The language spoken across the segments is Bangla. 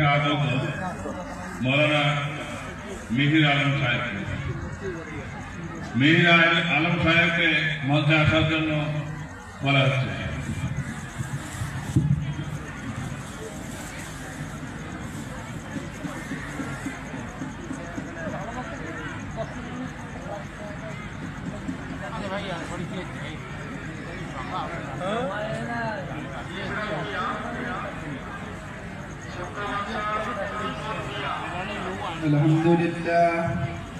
শাহাদত মৌলানা মিহির আলম সাহেব মিহির আলম সাহেবকে মঞ্চে আসার জন্য বলা হচ্ছে।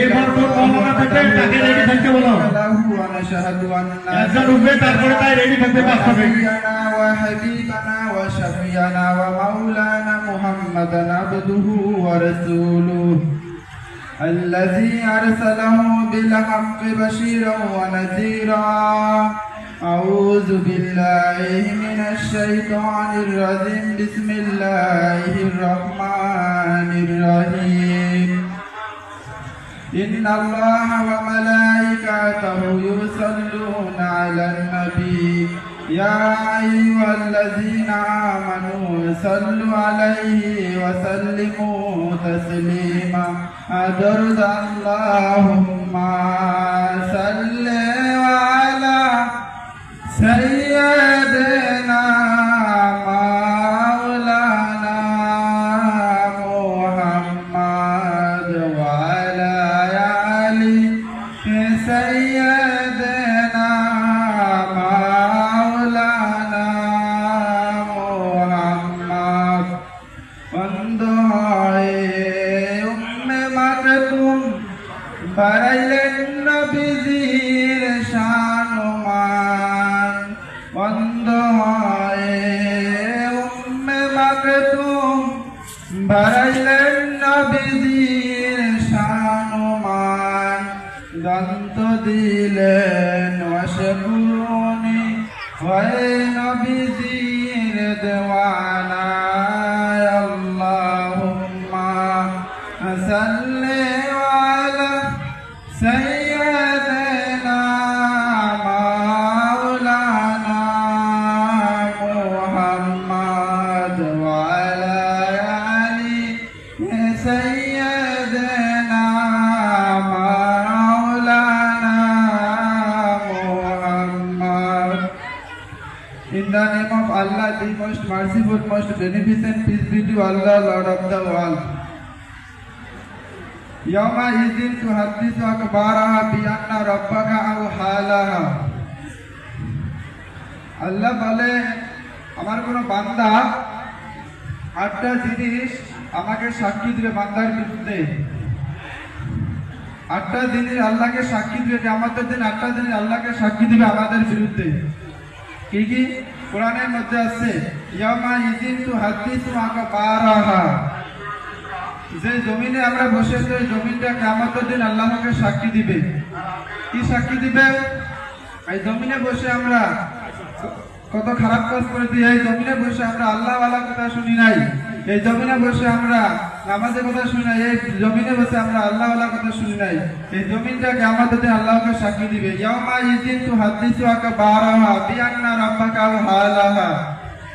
এরপর তোর মৌলানা থাকবে তাকে রেডি থাকতে বলো এরপর তোর মৌলানা থাকবে তাকে রেডি থাকতে বলো একজন উঠবে তারপরে তাই রেডি থাকতে পাঁচ হবে نبينا وحبيبنا وشفينا ومولانا محمدا عبده ورسوله الذي أرسله بالحق بشيرا ونذيرا أعوذ بالله من الشيطان الرجيم بسم الله الرحمن إن الله وملائكته يصلون على النبي يا أيها الذين آمنوا صلوا عليه وسلموا تسليما. أدرد اللهم صل অশকুরুনি হয় নবীজির দেওয়ানা merciful, most beneficent, peace be to Allah, Lord of the world. يومئذ تحدث أخبارها بأن ربك أوحى لها আল্লাহ বলে আমার কোনো বান্দা আটটা জিনিস আমাকে সাক্ষী দিবে বান্দার বিরুদ্ধে আটটা জিনিস আল্লাহকে সাক্ষী দিবে আমাদের দিন আটটা জিনিস আল্লাহকে সাক্ষী দিবে আমাদের বিরুদ্ধে কি কি কোরআনের মধ্যে আছে ইয়ামা ইজিন তু হাদিসু আকা বারাহা যে জমিনে আমরা বসে আছি জমিনটা কেমতের দিন আল্লাহকে সাক্ষী দিবে। কি সাক্ষী দিবে? এই জমিনে বসে আমরা কত খারাপ কাজ করেছি, এই জমিনে বসে আমরা আল্লাহ আল্লাহ কথা শুনি নাই। এই জমিনে বসে আমরা নামাজের কথা শুনি নাই, এই জমিনে বসে আমরা আল্লাহ আল্লাহ কথা শুনি নাই। এই জমিনটা কেমতের দিন আল্লাহকে সাক্ষী দিবে। ইয়ামা ইজিন তু হাদিসু আকা বারাহা বিআন্না রাব্বাকা হালাহা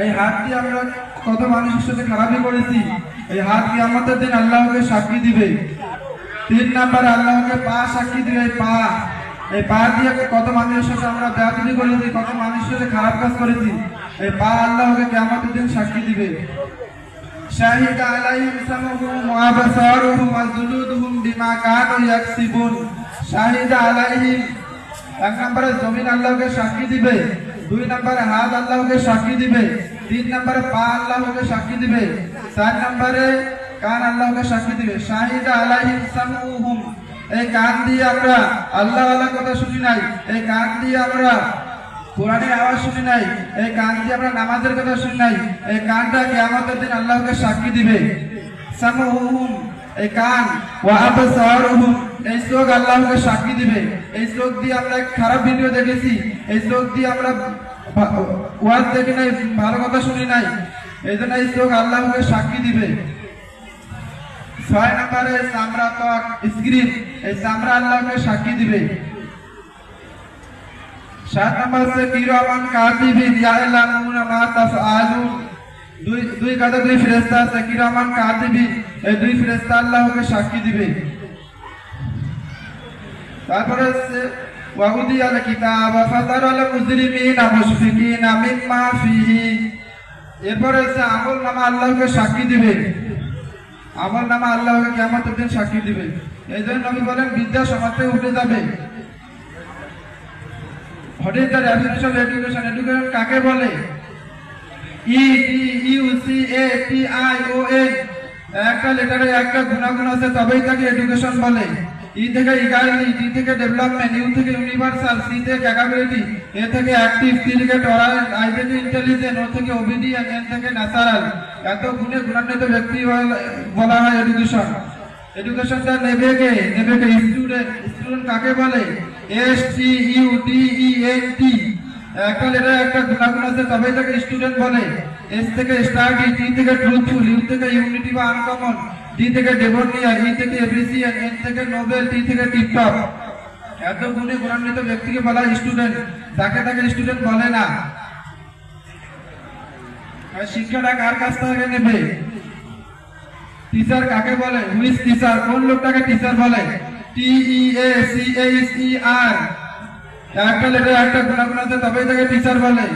এই হাত আমরা কত মানুষের সাথে খারাপই করেছি। এই হাত আমাদের দিন আল্লাহকে সাক্ষী দিবে। তিন নাম্বার আল্লাহকে পা সাক্ষী দিবে, এই পা। এই পা দিয়ে কত মানুষের সাথে আমরা বেয়াদবি করেছি, কত মানুষের সাথে খারাপ কাজ করেছি। এই পা আল্লাহকে কেমন দিন সাক্ষী দিবে। এক নম্বরে আল্লাহকে সাক্ষী দিবে। দুই নম্বরে হাত আল্লাহকে সাক্ষী দিবে, তিন নম্বরে পা আল্লাহকে সাক্ষী দিবে, চার নম্বরে কান আল্লাহকে সাক্ষী দিবে। শাহিদ আলাইহিম এই কান দিয়ে আমরা আল্লাহ আল্লাহ কথা শুনি নাই, এই কান দিয়ে আমরা কোরআনের আওয়াজ শুনি নাই, এই কান দিয়ে আমরা নামাজের কথা শুনি নাই, এই কানটা কিয়ামতের দিন আল্লাহকে সাক্ষী দিবে। সামহুম এই কান ওয়া আবসারুহুম। এই চোখ আল্লাহকে সাক্ষী দিবে। এই চোখ দিয়ে আমরা খারাপ ভিডিও দেখেছি। এই চোখ দিয়ে আমরা ওয়াজ দেখি নাই, ভালো কথা শুনি নাই। এই জন্য এই চোখ আল্লাহকে সাক্ষী দিবে। ছয় নম্বরে চামড়া ত্বক, স্ক্রিন। এই চামড়া আল্লাহকে সাক্ষী দিবে। সাত নম্বর হচ্ছে কিরমান কাতিবিন ইয়ালামুনা মা তাফআলুন। দুই দুই কাজে দুই ফেরেশতা আছে কিরমান কাতিবিন এই দুই ফেরেশতা আল্লাহকে সাক্ষী দিবে। তারপরে হচ্ছে কিতাব ফাতার আল মুজরিমিন, মুশফিকিন, মিম্মা ফিহি। এরপরে হচ্ছে, আমল নামা আল্লাহকে সাক্ষী দিবে। আমল নামা আল্লাহকে কিয়ামতের দিন সাক্ষী দিবে। এই জন্য নবী বলেন, বিদ্যা সমাজ উঠে যাবে। দ্য ডেফিনেশন এডুকেশন এডুকেশন কাকে বলে? E U, C, A, T, I, O N একটা লেটারে একটা গুণাগুণ আছে, তবেই তাকে এডুকেশন বলে। ই থেকে ইগালিটি ডি থেকে ডেভেলপমেন্ট ইউ থেকে ইউনিভার্সাল সি থেকে ক্যাপাবিলিটি এ থেকে অ্যাক্টিভ টি থেকে টলারেন্ট আই থেকে ইন্টেলিজেন্ট ও থেকে ওবিডিয়েন্ট এন থেকে ন্যাচারাল এত গুণে গুণান্বিত ব্যক্তি বলা হয় এডুকেশন এডুকেশনটা নেবে কে? নেবে কে? স্টুডেন্ট স্টুডেন্ট কাকে বলে? S T U D E N T একটা এটা একটা গুণাগুণ আছে, তবেই তাকে স্টুডেন্ট বলে। এস থেকে স্টাডি টি থেকে ট্রুথফুল ইউ থেকে ইউনিটি বা আনকমন ডি থেকে ডেভোনিয়ার ই থেকে এফিসিয়েন্ট এন থেকে নোবেল টি থেকে টিপটপ এত গুণে গুণান্বিত ব্যক্তিকে বলা স্টুডেন্ট তাকে তাকে স্টুডেন্ট বলে না। শিক্ষাটা কার কাছ থেকে নেবে? টিচার কাকে বলে? হুইস টিচার কোন লোকটাকে টিচার বলে? টি ই এ সি এইচ ই আর একটা লেটার একটা গুণাগুণ আছে, তবেই তাকে টিচার বলে।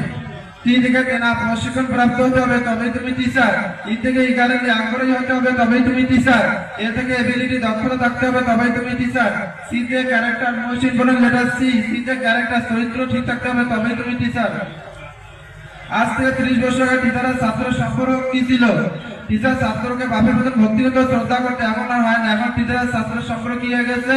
টি থেকে কেনা প্রশিক্ষণ প্রাপ্ত হতে হবে, তবেই তুমি টিচার ই থেকে ইগারেন্টি আগ্রহী হতে হবে, তবেই তুমি টিচার এ থেকে এবিলিটি দক্ষতা থাকতে হবে, তবেই তুমি টিচার সি থেকে character most important letter C C থেকে ক্যারেক্টার চরিত্র ঠিক থাকতে হবে, তবেই তুমি টিচার আজ থেকে ত্রিশ বছর আগে টিচারের ছাত্র সম্পর্ক কি ছিল? টিচার ছাত্রকে বাপের মতন ভক্তিগত শ্রদ্ধা করতে এখন আর হয় না। এখন টিচারের ছাত্র সম্পর্ক কি হয়ে গেছে?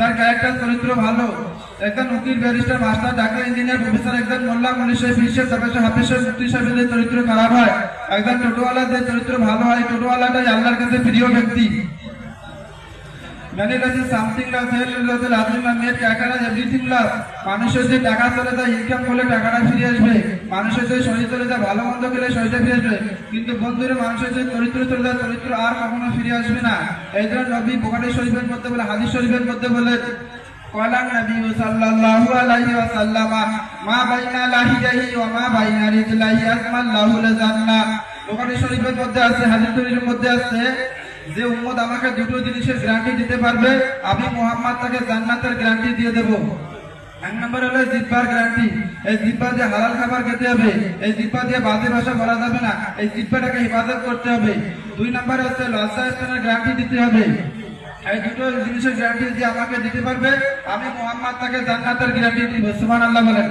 যার ক্যারেক্টার চরিত্র ভালো। একজন উকিল, barrister, master, doctor, engineer, professor, একজন মোল্লা মুনিশের বিশ্বের প্রফেসর হাফিসের মুক্তি সাহেবের চরিত্র খারাপ হয়, একজন টোটোওয়ালা যে চরিত্র ভালো হয় টোটোওয়ালাটাই আল্লাহর কাছে প্রিয় ব্যক্তি। লাভ মানুষের যে টাকা চলে যায় ইনকাম করলে টাকাটা ফিরে আসবে। মানুষের যে শরীর চলে ভালো মন্দ গেলে শরীরটা ফিরে আসবে। কিন্তু বন্ধুরা মানুষের যে চরিত্র চলে চরিত্র আর কখনো ফিরে আসবে না। এই জন্য নবী বোকারি শরীফের মধ্যে বলে হাদিস শরীফের মধ্যে বলে কলান নবী সাল্লাল্লাহু আলাইহি ওয়াসাল্লাম, মা বাইনা লাহিজাহি ওয়া মা বাইনা রিজলাহি আসমাল্লাহু লাজান্নাহ বোকারি শরীফের মধ্যে আছে হাদিস শরীফের মধ্যে আছে যে উম্মত আমাকে দুটো জিনিসের গ্যারান্টি দিতে পারবে, আমি মোহাম্মদ তাকে জান্নাতের গ্যারান্টি দিয়ে দেবো। এক নম্বর হলো জিব্বার গ্যারান্টি এই জিব্বা দিয়ে হালাল খাবার খেতে হবে। এই জিব্বা দিয়ে বাজে ভাষা বলা যাবে না। এই জিব্বাটাকে হেফাজত করতে হবে। দুই নম্বর হচ্ছে লজ্জা স্থানের গ্যারান্টি দিতে হবে। এই দুটো জিনিসের গ্যারান্টি যদি আমাকে দিতে পারবে, আমি মোহাম্মদ তাকে জান্নাতের গ্যারান্টি দিব। আল্লাহ বলেন।